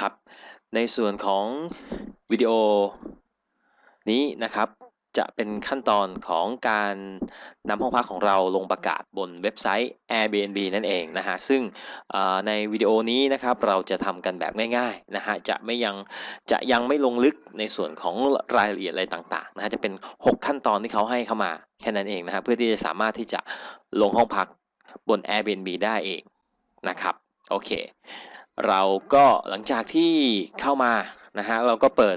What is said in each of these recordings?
ครับในส่วนของวิดีโอนี้นะครับจะเป็นขั้นตอนของการนำห้องพักของเราลงประกาศบนเว็บไซต์ Airbnb นั่นเองนะฮะซึ่งในวิดีโอนี้นะครับเราจะทำกันแบบง่ายๆนะฮะจะไม่ยังจะยังไม่ลงลึกในส่วนของรายละเอียดอะไรต่างๆนะฮะจะเป็น 6 ขั้นตอนที่เขาให้เข้ามาแค่นั้นเองนะฮะเพื่อที่จะสามารถที่จะลงห้องพักบน Airbnb ได้เองนะครับโอเค เราก็หลังจากที่เข้ามานะฮะเราก็เปิด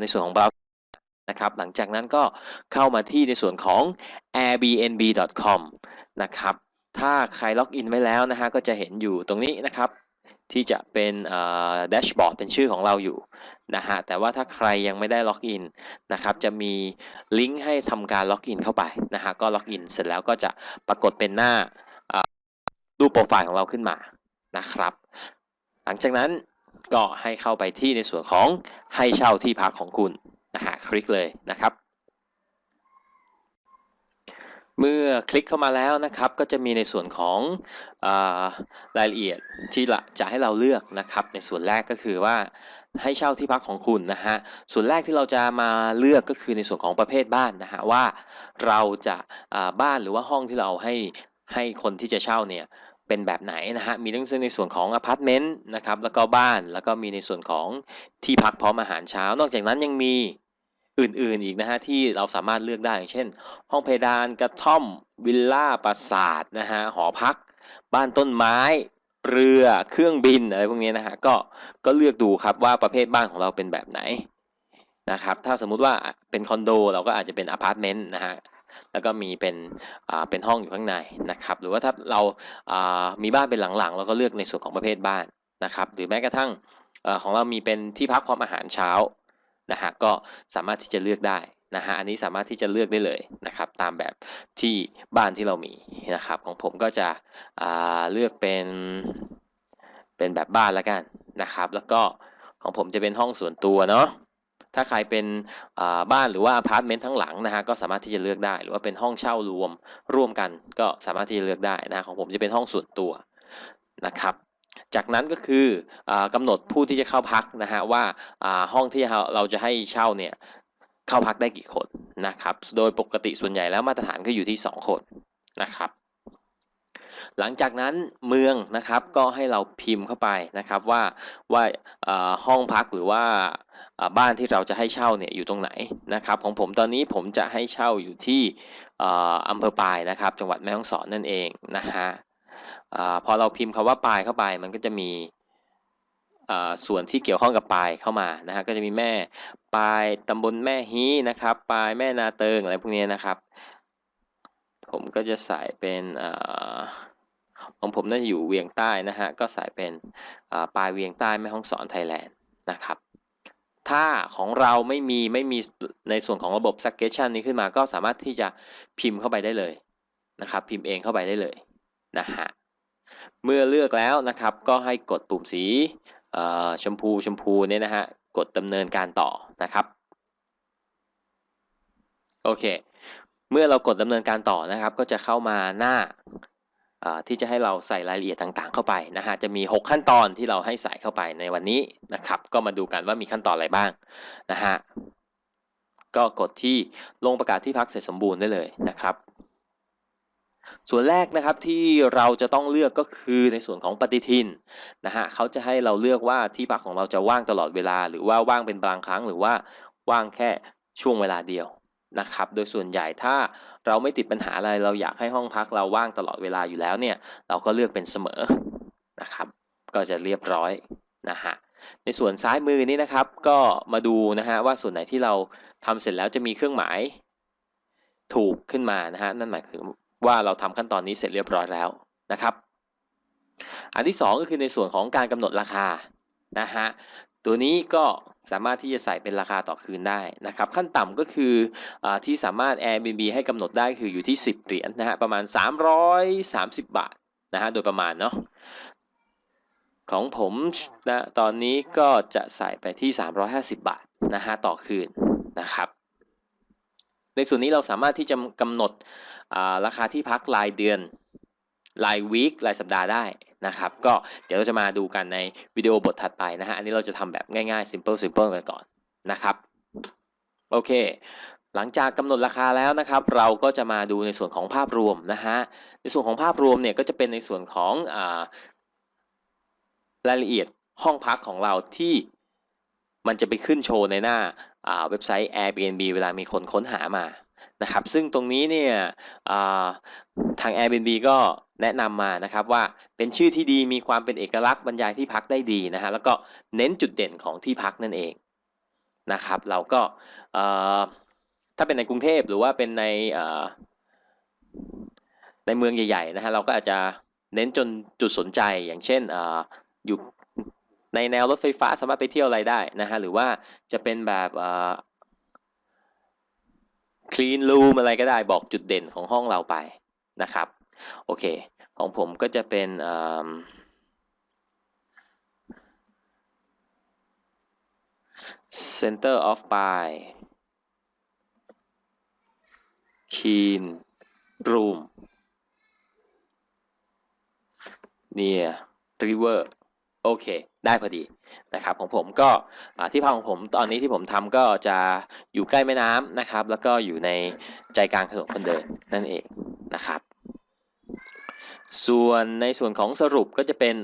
ในส่วนของเบราว์นะครับหลังจากนั้นก็เข้ามาที่ในส่วนของ airbnb.com นะครับถ้าใครล็อกอินไว้แล้วนะฮะก็จะเห็นอยู่ตรงนี้นะครับที่จะเป็นแดชบอร์ดเป็นชื่อของเราอยู่นะฮะแต่ว่าถ้าใครยังไม่ได้ล็อกอินนะครับจะมีลิงก์ให้ทำการล็อกอินเข้าไปนะฮะก็ล็อกอินเสร็จแล้วก็จะปรากฏเป็นหน้ารูปโปรไฟล์ของเราขึ้นมานะครับ หลังจากนั้นก็ให้เข้าไปที่ในส่วนของให้เช่าที่พักของคุณนะฮะคลิกเลยนะครับ เมื่อคลิกเข้ามาแล้วนะครับ ก็จะมีในส่วนของอารายละเอียดที่จะให้เราเลือกนะครับ ในส่วนแรกก็คือว่าให้เช่าที่พักของคุณนะฮะ ส่วนแรกที่เราจะมาเลือกก็คือในส่วนของประเภทบ้านนะฮะว่าเราจะาบ้านหรือว่าห้องที่เราให้ให้คนที่จะเช่าเนี่ย เป็นแบบไหนนะฮะมีทั้งในส่วนของอพาร์ตเมนต์นะครับแล้วก็บ้านแล้วก็มีในส่วนของที่พักพร้อมอาหารเช้า นอกจากนั้นยังมีอื่นๆอีกนะฮะที่เราสามารถเลือกได้อย่างเช่น ห้องเพดานกระท่อม วิลล่าปราสาทนะฮะหอพัก บ้านต้นไม้ เรือเครื่องบินอะไรพวกนี้นะฮะก็ก็เลือกดูครับว่าประเภทบ้านของเราเป็นแบบไหนนะครับถ้าสมมุติว่าเป็นคอนโดเราก็อาจจะเป็นอพาร์ตเมนต์นะฮะ แล้วก็มีเป็นเป็นห้องอยู่ข้างในนะครับหรือว่าถ้าเรามีบ้านเป็นหลังๆเราก็เลือกในส่วนของประเภทบ้านนะครับหรือแม้กระทั่งอของเรามีเป็นที่พักพร้อมอาหารเช้านะฮะก็สามารถที่จะเลือกได้นะฮะอันนี้สามารถที่จะเลือกได้เลยนะครับตามแบบที่บ้านที่เรามีนะครับของผมก็จะเลือกเป็นเป็นแบบบ้านแล้วกันนะครับ แล้วก็ของผมจะเป็นห้องส่วนตัวเนาะ ถ้าใครเป็นบ้านหรือว่าอพาร์ตเมนต์ทั้งหลังนะฮะก็สามารถที่จะเลือกได้ หรือว่าเป็นห้องเช่ารวมร่วมกัน ก็สามารถที่จะเลือกได้นะของผมจะเป็นห้องส่วนตัวนะครับจากนั้นก็คืออกำหนดผู้ที่จะเข้าพักนะฮะว่าห้องที่เราจะให้เช่าเนี่ยเข้าพักได้กี่คนนะครับโดยปกติส่วนใหญ่แล้วมาตรฐานก็อยู่ที่ 2 คนนะครับหลังจากนั้นเมืองนะครับก็ให้เราพิมพ์เข้าไปนะครับว่าว่าห้องพักหรือว่า บ้านที่เราจะให้เช่าเนี่ยอยู่ตรงไหนนะครับของผมตอนนี้ผมจะให้เช่าอยู่ที่อ่าอำเภอปายนะครับ จังหวัดแม่ฮ่องสอนนั่นเองนะฮะพอเราพิมพ์คำว่าปลายเข้าไปมันก็จะมีส่วนที่เกี่ยวข้องกับปลายเข้ามานะฮะก็จะมีแม่ปลายตำบลแม่ฮีนะครับปลายแม่นาเติงอะไรพวกนี้นะครับ ผมก็จะใส่เป็นอของผมน่าจะอยู่เวียงใต้นะฮะก็ใส่เป็นปลายเวียงใต้แม่ฮ่องสอนไทยแลนด์นะครับ ถ้าของเราไม่มีไม่มีในส่วนของระบบ suggestion นี้ขึ้นมาก็สามารถที่จะพิมพ์เข้าไปได้เลยนะครับ พิมพ์เองเข้าไปได้เลยนะฮะเมื่อเลือกแล้วนะครับก็ให้กดปุ่มสีชมพูชมพูเนี่ยนะฮะกดดำเนินการต่อนะครับโอเค เมื่อเรากดดำเนินการต่อนะครับ ก็จะเข้ามาหน้า ที่จะให้เราใส่รายละเอียดต่างๆ เข้าไปนะฮะจะมี 6 ขั้นตอนที่เราให้ใส่เข้าไปในวันนี้นะครับ ก็มาดูกันว่ามีขั้นตอนอะไรบ้างนะฮะก็กดที่ลงประกาศที่พักเสร็จสมบูรณ์ได้เลยนะครับ ส่วนแรกนะครับที่เราจะต้องเลือกก็คือในส่วนของปฏิทินนะฮะเขาจะให้เราเลือกว่าที่พักของเราจะว่างตลอดเวลา หรือว่าว่างเป็นบางครั้งหรือว่าว่างแค่ช่วงเวลาเดียว นะครับ โดยส่วนใหญ่ถ้าเราไม่ติดปัญหาอะไรเราอยากให้ห้องพักเราว่างตลอดเวลาอยู่แล้วเนี่ย เราก็เลือกเป็นเสมอนะครับ ก็จะเรียบร้อยนะฮะในส่วนซ้ายมือนี้นะครับ ก็มาดูนะฮะว่าส่วนไหนที่เราทำเสร็จแล้วจะมีเครื่องหมายถูกขึ้นมานะฮะนั่นหมายถึงว่าเราทำขั้นตอนนี้เสร็จเรียบร้อยแล้วนะครับ อันที่ 2 ก็คือในส่วนของการกำหนดราคานะฮะ ตัวนี้ก็สามารถที่จะใส่เป็นราคาต่อคืนได้นะครับ ขั้นต่ำก็คืออที่สามารถ Airbnb ให้กำหนดได้คืออยู่ที่ 10 เหรียญนะฮะประมาณ 330 บาทนะฮะโดยประมาณเนาะของผมนะตอนนี้ก็จะใส่ไปที่ 350 บาทนะฮะต่อคืนนะครับ ในส่วนนี้เราสามารถที่จะกำหนดราคาที่พักรายเดือนรายวีครายสัปดาห์ได้ นะครับ ก็เดี๋ยวเราจะมาดูกันในวิดีโอบทถัดไปนะฮะ อันนี้เราจะทำแบบง่ายๆ simple simple กันก่อนนะครับ โอเค หลังจากกำหนดราคาแล้วนะครับ เราก็จะมาดูในส่วนของภาพรวมนะฮะ ในส่วนของภาพรวมเนี่ยก็จะเป็นในส่วนของอารายละเอียดห้องพักของเราที่มันจะไปขึ้นโชว์ในหน้าเว็บไซต์ Airbnb เวลามีคนค้นหามา นะครับ ซึ่งตรงนี้เนี่ยทาง Airbnb ก็แนะนำมานะครับว่าเป็นชื่อที่ดีมีความเป็นเอกลักษณ์บรรยายที่พักได้ดีนะฮะแล้วก็เน้นจุดเด่นของที่พักนั่นเองนะครับ เราก็ถ้าเป็นในกรุงเทพหรือว่าเป็นในในเมืองใหญ่ๆนะฮะเราก็อาจจะเน้นจนจุดสนใจอย่างเช่นออยู่ในแนวรถไฟฟ้าสามารถไปเที่ยวอะไรได้นะฮะหรือว่าจะเป็นแบบ คลีนรูมอะไรก็ได้บอกจุดเด่นของห้องเราไปนะครับ โอเค ของผมก็จะเป็น center of by clean room near river โอเค ได้พอดีนะครับของผมก็ที่พักของผมตอนนี้ที่ผมทำก็จะอยู่ใกล้แม่น้ำนะครับ แล้วก็อยู่ในใจกลางถนนคนเดินนั่นเองนะครับ ส่วนในส่วนของสรุปก็จะเป็น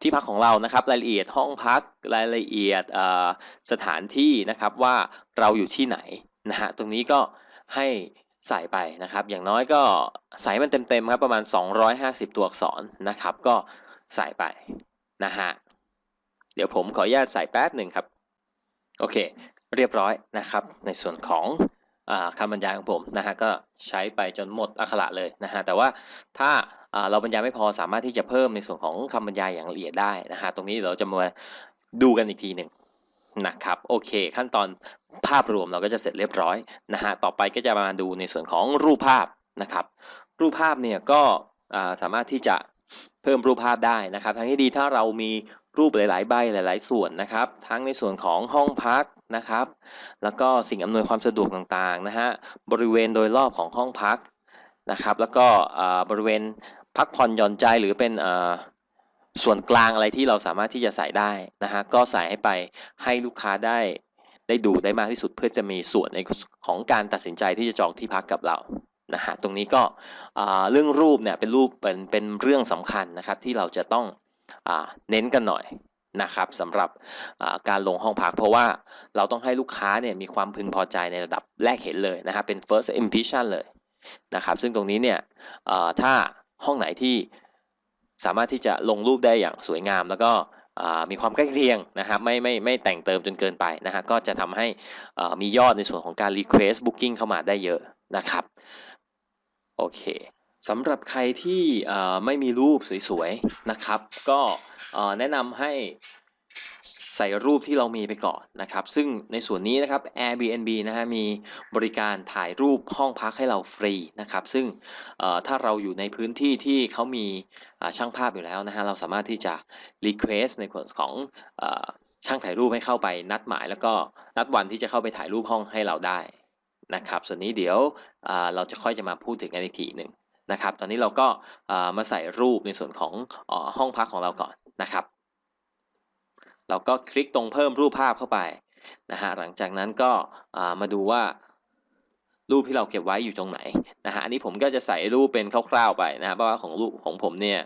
ที่พักของเรานะครับรายละเอียดห้องพักรายละเอียดสถานที่นะครับว่าเราอยู่ที่ไหนนะฮะตรงนี้ก็ให้ใส่ไปนะครับ อย่างน้อยก็ใส่มันเต็มๆครับประมาณ 250 ตัวอักษรนะครับ ก็ ใส่ไปนะฮะเดี๋ยวผมขออนุญาตใส่แป๊บหนึ่งครับ โอเค เรียบร้อยนะครับ ในส่วนของอคำบรรยายของผมนะฮะก็ใช้ไปจนหมดอักขระเลยนะฮะแต่ว่าถ้าเราบรรยายไม่พอสามารถที่จะเพิ่มในส่วนของคำบรรยายอย่างละเอียดได้นะฮะตรงนี้เราจะมาดูกันอีกทีหนึ่งนะครับโอเค ขั้นตอนภาพรวมเราก็จะเสร็จเรียบร้อยนะฮะต่อไปก็จะมาดูในส่วนของรูปภาพนะครับ รูปภาพเนี่ยก็สามารถที่จะ เพิ่มรูปภาพได้นะครับ ทั้งที่ดีถ้าเรามีรูปหลาย ๆ ใบหลาย ๆ ส่วนนะครับ ทั้งในส่วนของห้องพักนะครับ แล้วก็สิ่งอำนวยความสะดวกต่าง ๆ นะฮะ บริเวณโดยรอบของห้องพักนะครับ แล้วก็บริเวณพักผ่อนหย่อนใจหรือเป็นส่วนกลางอะไรที่เราสามารถที่จะใส่ได้นะฮะ ก็ใส่ให้ไปให้ลูกค้าได้ได้ดูได้มากที่สุดเพื่อจะมีส่วนในของการตัดสินใจที่จะจองที่พักกับเรา นะฮะตรงนี้ก็เรื่องรูปเนี่ยเป็นรูปเป็นเป็นเรื่องสำคัญนะครับที่เราจะต้องอเน้นกันหน่อยนะครับสำหรับการลงห้องพัก เพราะว่าเราต้องให้ลูกค้าเนี่ยมีความพึงพอใจในระดับแรกเห็นเลยนะครับเป็น first impression เลยนะครับซึ่งตรงนี้เนี่ยถ้าห้องไหนที่สามารถที่จะลงรูปได้อย่างสวยงาม แล้วก็มีความใกล้เคียงนะครับไม่ไม่ไม่แต่งเติมจนเกินไปนะฮะก็จะทำให้มียอดในส่วนของการ request booking เข้ามาได้เยอะนะครับ โอเคสำหรับใครที่ไม่มีรูปสวยๆนะครับ ก็แนะนำให้ใส่รูปที่เรามีไปก่อนนะครับ ซึ่งในส่วนนี้นะครับ Airbnb นะฮะมีบริการถ่ายรูปห้องพักให้เราฟรีนะครับ ซึ่งถ้าเราอยู่ในพื้นที่ที่เขามีช่างภาพอยู่แล้วนะฮะเราสามารถที่จะ request ในส่วนของช่างถ่ายรูปให้เข้าไปนัดหมาย แล้วก็นัดวันที่จะเข้าไปถ่ายรูปห้องให้เราได้ นะครับส่วนนี้เดี๋ยวเราจะค่อยจะมาพูดถึงกันอีกทีหนึ่งนะครับ ตอนนี้เราก็มาใส่รูปในส่วนของห้องพักของเราก่อนนะครับ เราก็คลิกตรงเพิ่มรูปภาพเข้าไปนะฮะหลังจากนั้นก็มาดูว่ารูปที่เราเก็บไว้อยู่ตรงไหนนะฮะอันนี้ผมก็จะใส่รูปเป็นคร่าวๆไปนะเพราะว่าของรูปของผมเนี่ย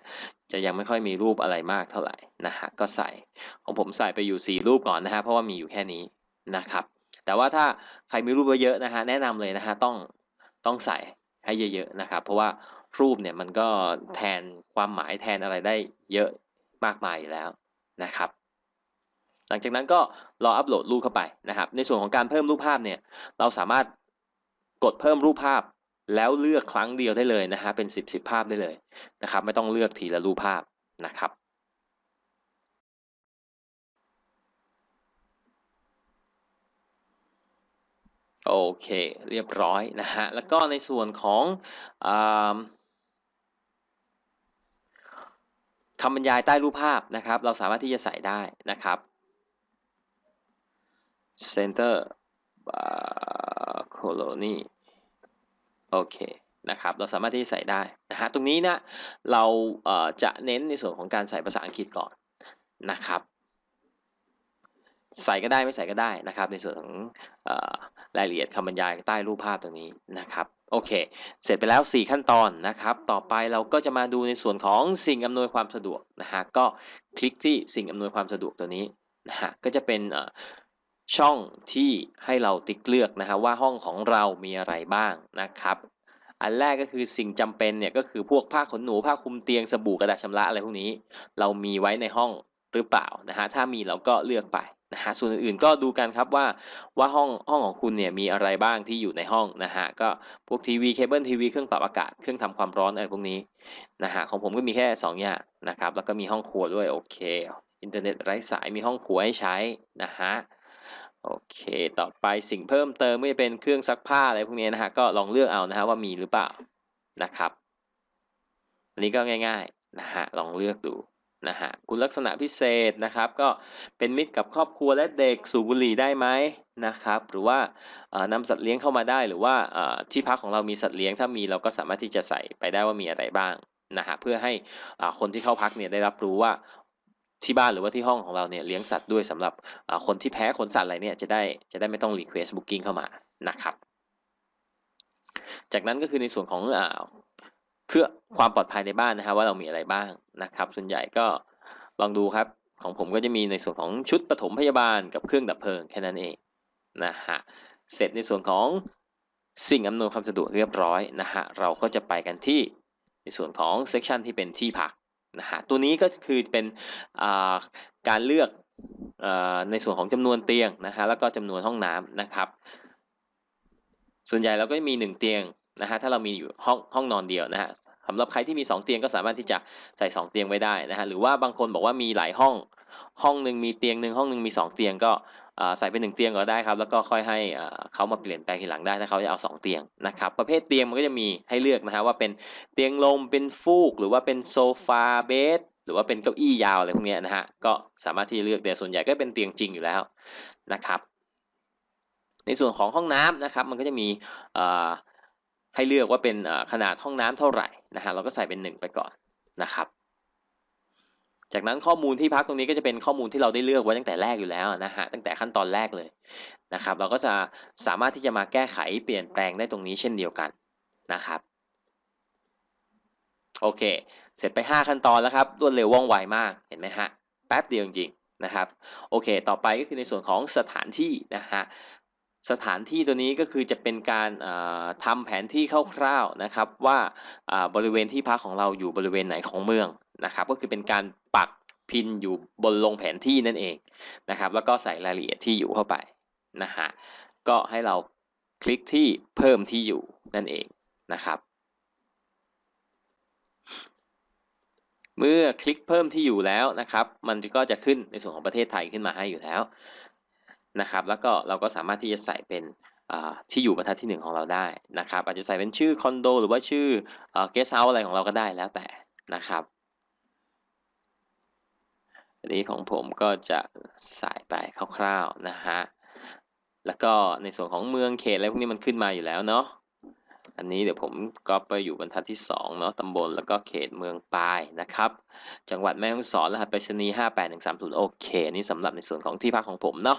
จะยังไม่ค่อยมีรูปอะไรมากเท่าไหร่นะฮะก็ใส่ของผมใส่ไปอยู่ 4 รูปก่อนนะฮะเพราะว่ามีอยู่แค่นี้นะครับ แต่ว่าถ้าใครมีรูปเยอะนะฮะแนะนำเลยนะฮะต้องต้องใส่ให้เยอะๆนะครับ เพราะว่ารูปเนี่ยมันก็แทนความหมายแทนอะไรได้เยอะมากมายอยู่แล้วนะครับ หลังจากนั้นก็รออัปโหลดรูปเข้าไปนะครับ ในส่วนของการเพิ่มรูปภาพเนี่ยเราสามารถกดเพิ่มรูปภาพแล้วเลือกครั้งเดียวได้เลยนะฮะเป็น 10 10 ภาพได้เลยนะครับ ไม่ต้องเลือกทีละรูปภาพนะครับ โอเค เรียบร้อยนะฮะ แล้วก็ในส่วนของอคำบรรยายใต้รูปภาพนะครับ เราสามารถที่จะใส่ได้นะครับ center colony โอเคนะครับ เราสามารถที่จะใส่ได้นะฮะ ตรงนี้นะ เราจะเน้นในส่วนของการใส่ภาษาอังกฤษก่อนนะครับ ใส่ก็ได้ไม่ใส่ก็ได้นะครับ ในส่วนของรายละเอียดคำบรรยายใต้รูปภาพตรงนี้นะครับโอเค เสร็จไปแล้ว 4 ขั้นตอนนะครับ ต่อไปเราก็จะมาดูในส่วนของสิ่งอำนวยความสะดวกนะฮะ ก็คลิกที่สิ่งอำนวยความสะดวกตัวนี้นะฮะ ก็จะเป็นช่องที่ให้เราติ๊กเลือกนะฮะว่าห้องของเรามีอะไรบ้างนะครับ อันแรกก็คือสิ่งจำเป็นเนี่ยก็คือพวกผ้าขนหนูผ้าคลุมเตียงสบู่กระดาษชำระอะไรพวกนี้ เรามีไว้ในห้องหรือเปล่านะฮะ ถ้ามีเราก็เลือกไป นะฮะส่วนอื่นๆก็ดูกันครับว่าว่าห้องห้องของคุณเนี่ยมีอะไรบ้างที่อยู่ในห้องนะฮะก็พวกทีวีเคเบิลทีวีเครื่องปรับอากาศเครื่องทำความร้อนอะไรพวกนี้นะฮะของผมก็มีแค่ 2 อย่างนะครับแล้วก็มีห้องครัวด้วยโอเคอินเทอร์เน็ตไร้สายมีห้องครัวให้ใช้นะฮะโอเค ต่อไปสิ่งเพิ่มเติมไม่จะเป็นเครื่องซักผ้าอะไรพวกนี้นะฮะก็ลองเลือกเอานะฮะว่ามีหรือเปล่านะครับ อันนี้ก็ง่ายๆนะฮะลองเลือกดู นะฮะคุณลักษณะพิเศษนะครับ ก็เป็นมิตรกับครอบครัวและเด็กสูบบุหรี่ได้ไหมนะครับ หรือว่าเอ่อนำสัตว์เลี้ยงเข้ามาได้ หรือว่าที่พักของเรามีสัตว์เลี้ยงถ้ามีเราก็สามารถที่จะใส่ไปได้ว่ามีอะไรบ้างนะฮะเพื่อให้คนที่เข้าพักเนี่ยได้รับรู้ว่าที่บ้านหรือว่าที่ห้องของเราเนี่ยเลี้ยงสัตว์ด้วยสำหรับคนที่แพ้ขนสัตว์อะไรเนี่ยจะได้จะได้ไม่ต้อง request booking เข้ามานะครับ จากนั้นก็คือในส่วนของ เพื่อความปลอดภัยในบ้านนะฮะว่าเรามีอะไรบ้างนะครับ ส่วนใหญ่ก็ลองดูครับ ของผมก็จะมีในส่วนของชุดปฐมพยาบาลกับเครื่องดับเพลิงแค่นั้นเองนะฮะเสร็จในส่วนของสิ่งอำนวยความสะดวกเรียบร้อยนะฮะเราก็จะไปกันที่ในส่วนของเซ c ชันที่เป็นที่พักนะฮะตัวนี้ก็คือเป็นาการเลือกอในส่วนของจำนวนเตียงนะฮะแล้วก็จำนวนห้องน้ำนะครับ ส่วนใหญ่เราก็มี 1 เตียง นะฮะถ้าเรามีอยู่ห้องห้องนอนเดียวนะฮะสำหรับใครที่มี 2 เตียงก็สามารถที่จะใส่ 2 เตียงไว้ได้นะฮะหรือว่าบางคนบอกว่ามีหลายห้องห้องหนึ่งมีเตียงหนึ่งห้องหนึ่งมี 2 เตียงก็ใส่เป็น1เตียงก็ได้ครับแล้วก็ค่อยให้เขามาเปลี่ยนแปลงทีหลังได้ถ้าเขาจะเอา 2 เตียงนะครับประเภทเตียงมันก็จะมีให้เลือกนะฮะว่าเป็นเตียงลมเป็นฟูก หรือว่าเป็นโซฟาเบดหรือว่าเป็นเก้าอี้ยาวอะไรพวกเนี้ยนะฮะก็สามารถที่จะเลือกแต่ส่วนใหญ่ก็เป็นเตียงจริงอยู่แล้วนะครับ ในส่วนของห้องน้ำนะครับมันก็จะมีอ่า ให้เลือกว่าเป็นขนาดห้องน้ำเท่าไหร่นะฮะเราก็ใส่เป็น 1 ไปก่อนนะครับ จากนั้นข้อมูลที่พักตรงนี้ก็จะเป็นข้อมูลที่เราได้เลือกไว้ตั้งแต่แรกอยู่แล้วนะฮะตั้งแต่ขั้นตอนแรกเลยนะครับ เราก็จะสามารถที่จะมาแก้ไขเปลี่ยนแปลงได้ตรงนี้เช่นเดียวกันนะครับโอเค เสร็จไป 5 ขั้นตอนแล้วครับรวดเร็วว่องไวมากเห็นไหมฮะแป๊บเดียวจริงๆนะครับโอเค ต่อไปก็คือในส่วนของสถานที่นะฮะ สถานที่ตัวนี้ก็คือจะเป็นการอ่าทำแผนที่คร่าวๆนะครับว่าบริเวณที่พักของเราอยู่บริเวณไหนของเมืองนะครับก็คือเป็นการปักพินอยู่บนลงแผนที่นั่นเองนะครับแล้วก็ใส่รายละเอียดที่อยู่เข้าไปนะฮะก็ให้เราคลิกที่เพิ่มที่อยู่นั่นเองนะครับ เมื่อคลิกเพิ่มที่อยู่แล้วนะครับ มันก็จะขึ้นในส่วนของประเทศไทยขึ้นมาให้อยู่แล้ว นะครับ แล้วก็เราก็สามารถที่จะใส่เป็นที่อยู่บรรทัดที่ 1 ของเราได้นะครับ อาจจะใส่เป็นชื่อคอนโดหรือว่าชื่อเกสต์เฮาส์อะไรของเราก็ได้แล้วแต่นะครับอันนี้ของผมก็จะใส่ไปคร่าวๆนะฮะแล้วก็ในส่วนของเมืองเขตอะไรพวกนี้มันขึ้นมาอยู่แล้วเนาะอันนี้เดี๋ยวผมก็ไปอยู่บรรทัดที่2เนาะตำบลแล้วก็เขตเมืองปลายนะครับ จังหวัดแม่ฮ่องสอนรหัสไปรษณีย์58130โอเค นี่สำหรับในส่วนของที่พักของผมเนาะ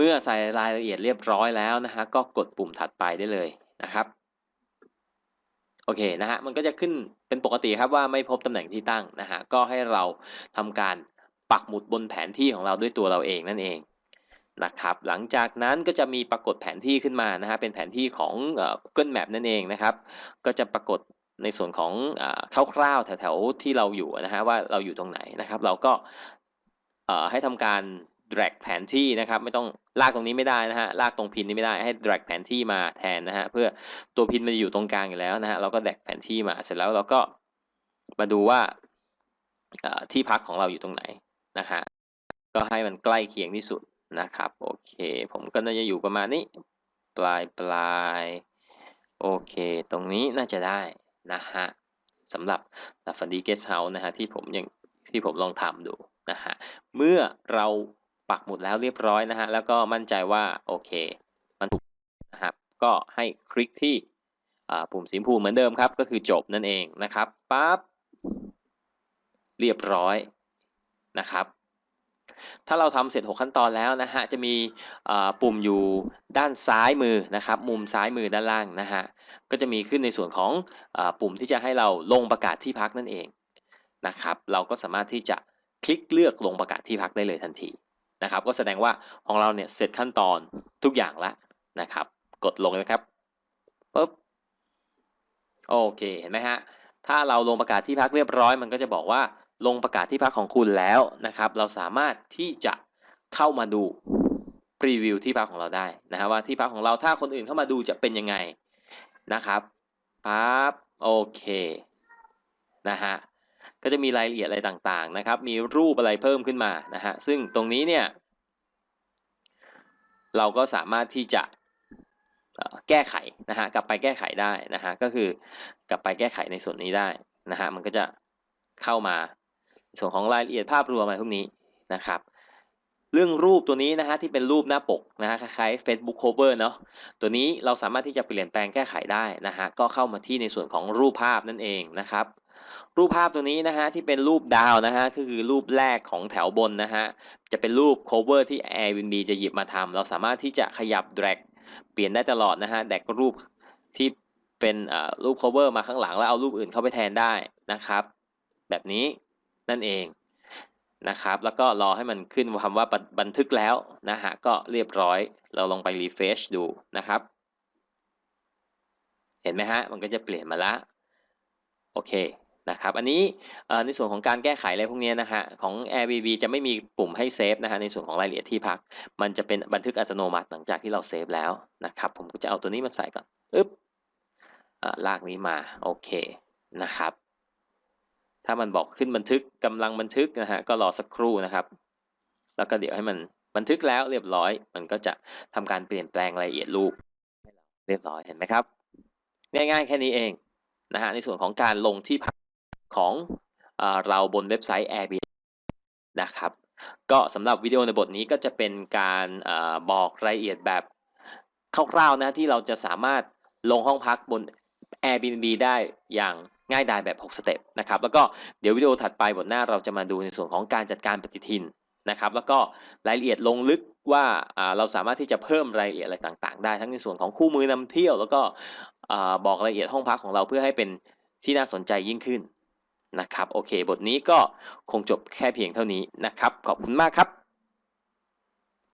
เมื่อใส่รายละเอียดเรียบร้อยแล้วนะฮะก็กดปุ่มถัดไปได้เลยนะครับโอเคนะฮะมันก็จะขึ้นเป็นปกติครับว่าไม่พบตำแหน่งที่ตั้งนะฮะก็ให้เราทำการปักหมุดบนแผนที่ของเราด้วยตัวเราเองนั่นเองนะครับหลังจากนั้นก็จะมีปรากฏแผนที่ขึ้นมานะฮะเป็นแผนที่ของเอ่อ Google Map นั่นเองนะครับ ก็จะปรากฏในส่วนของอคร่าวๆแถวๆที่เราอยู่นะฮะว่าเราอยู่ตรงไหนนะครับ เราก็ให้ทำการ drag แผนที่นะครับไม่ต้องลากตรงนี้ไม่ได้นะฮะลากตรงพินนี้ไม่ได้ให้ drag แผนที่มาแทนนะฮะเพื่อตัวพินมันจะอยู่ตรงกลางอยู่แล้วนะฮะเราก็ drag แผนที่มาเสร็จแล้วเราก็มาดูว่าที่พักของเราอยู่ตรงไหนนะฮะก็ให้มันใกล้เคียงที่สุดนะครับโอเค ผมก็น่าจะอยู่ประมาณนี้ ปลายปลายโอเค ตรงนี้น่าจะได้นะฮะสำหรับลัฟันดีเกสเฮาส์นะฮะที่ผมยังที่ผมลองทำดูนะฮะเมื่อเรา ปักหมุดแล้วเรียบร้อยนะฮะ แล้วก็มั่นใจว่าโอเค มันถูกนะครับ ก็ให้คลิกที่ปุ่มสีชมพูเหมือนเดิมครับ ก็คือจบนั่นเองนะครับ ปั๊บ เรียบร้อยนะครับ ถ้าเราทำเสร็จ 6 ขั้นตอนแล้วนะฮะ จะมีปุ่มอยู่ด้านซ้ายมือนะครับ มุมซ้ายมือด้านล่างนะฮะ ก็จะมีขึ้นในส่วนของอปุ่มที่จะให้เราลงประกาศที่พักนั่นเองนะครับ เราก็สามารถที่จะคลิกเลือกลงประกาศที่พักได้เลยทันที นะครับ ก็แสดงว่าของเราเนี่ยเสร็จขั้นตอนทุกอย่างแล้วนะครับ กดลงนะครับปุ๊บโอเคเห็นไหมฮะถ้าเราลงประกาศที่พักเรียบร้อย มันก็จะบอกว่าลงประกาศที่พักของคุณแล้วนะครับ เราสามารถที่จะเข้ามาดูพรีวิวที่พักของเราได้นะฮะว่าที่พักของเราถ้าคนอื่นเข้ามาดูจะเป็นยังไงนะครับปั๊บโอเคนะฮะ ก็จะมีรายละเอียดอะไรต่างๆนะครับ มีรูปอะไรเพิ่มขึ้นมานะฮะซึ่งตรงนี้เนี่ยเราก็สามารถที่จะแก้ไขนะฮะกลับไปแก้ไขได้นะฮะก็คือกลับไปแก้ไขในส่วนนี้ได้นะฮะมันก็จะเข้ามาส่วนของรายละเอียดภาพรวมอะไรพวกนี้นะครับเรื่องรูปตัวนี้นะฮะที่เป็นรูปหน้าปกนะฮะคล้ายๆ Facebook cover เนาะตัวนี้เราสามารถที่จะเปลี่ยนแปลงแก้ไขได้นะฮะก็เข้ามาที่ในส่วนของรูปภาพนั่นเองนะครับ รูปภาพตัวนี้นะฮะที่เป็นรูปดาวนะฮะก็คือรูปแรกของแถวบนนะฮะจะเป็นรูป cover ที่ Airbnb จะหยิบมาทำเราสามารถที่จะขยับ drag เปลี่ยนได้ตลอดนะฮะแดกรูปที่เป็นอ่ารูป cover มาข้างหลังแล้วเอารูปอื่นเข้าไปแทนได้นะครับ แบบนี้นั่นเองนะครับ แล้วก็รอให้มันขึ้นคำว่าบันบันทึกแล้วนะฮะก็เรียบร้อยเราลองไป refresh ดูนะครับเห็นไหมฮะ มันก็จะเปลี่ยนมาละ โอเค นะครับอันนี้ในส่วนของการแก้ไขอะไรพวกนี้นะฮะของ Airbnb จะไม่มีปุ่มให้เซฟนะฮะในส่วนของรายละเอียดที่พัก มันจะเป็นบันทึกอัตโนมัติหลังจากที่เราเซฟแล้วนะครับผมก็จะเอาตัวนี้มาใส่ก่อนอึ๊บอ่าลากนี้มาโอเคนะครับ ถ้ามันบอกขึ้นบันทึกกำลังบันทึกนะฮะก็รอสักครู่นะครับ แล้วก็เดี๋ยวให้มันบันทึกแล้วเรียบร้อย มันก็จะทำการเปลี่ยนแปลงรายละเอียดรูปเรียบร้อยเห็นไหมครับ ง่ายๆแค่นี้เองนะฮะในส่วนของการลงที่พัก ของเราบนเว็บไซต์ Airbnb นะครับ ก็สำหรับวิดีโอในบทนี้ก็จะเป็นการอบอกรายละเอียดแบบคร่าวๆนะที่เราจะสามารถลงห้องพักบน Airbnb ได้อย่างง่ายดายแบบ 6 สเต็ปนะครับ แล้วก็เดี๋ยววิดีโอถัดไปบทหน้าเราจะมาดูในส่วนของการจัดการปฏิทินนะครับ แล้วก็รายละเอียดลงลึกว่าเราสามารถที่จะเพิ่มรายละเอียดอะไรต่างๆ ได้ทั้งในส่วนของคู่มือนำเที่ยว แล้วก็อบอกรายละเอียดห้องพักของเราเพื่อให้เป็นที่น่าสนใจยิ่งขึ้น นะครับโอเค บทนี้ก็คงจบแค่เพียงเท่านี้นะครับ ขอบคุณมากครับ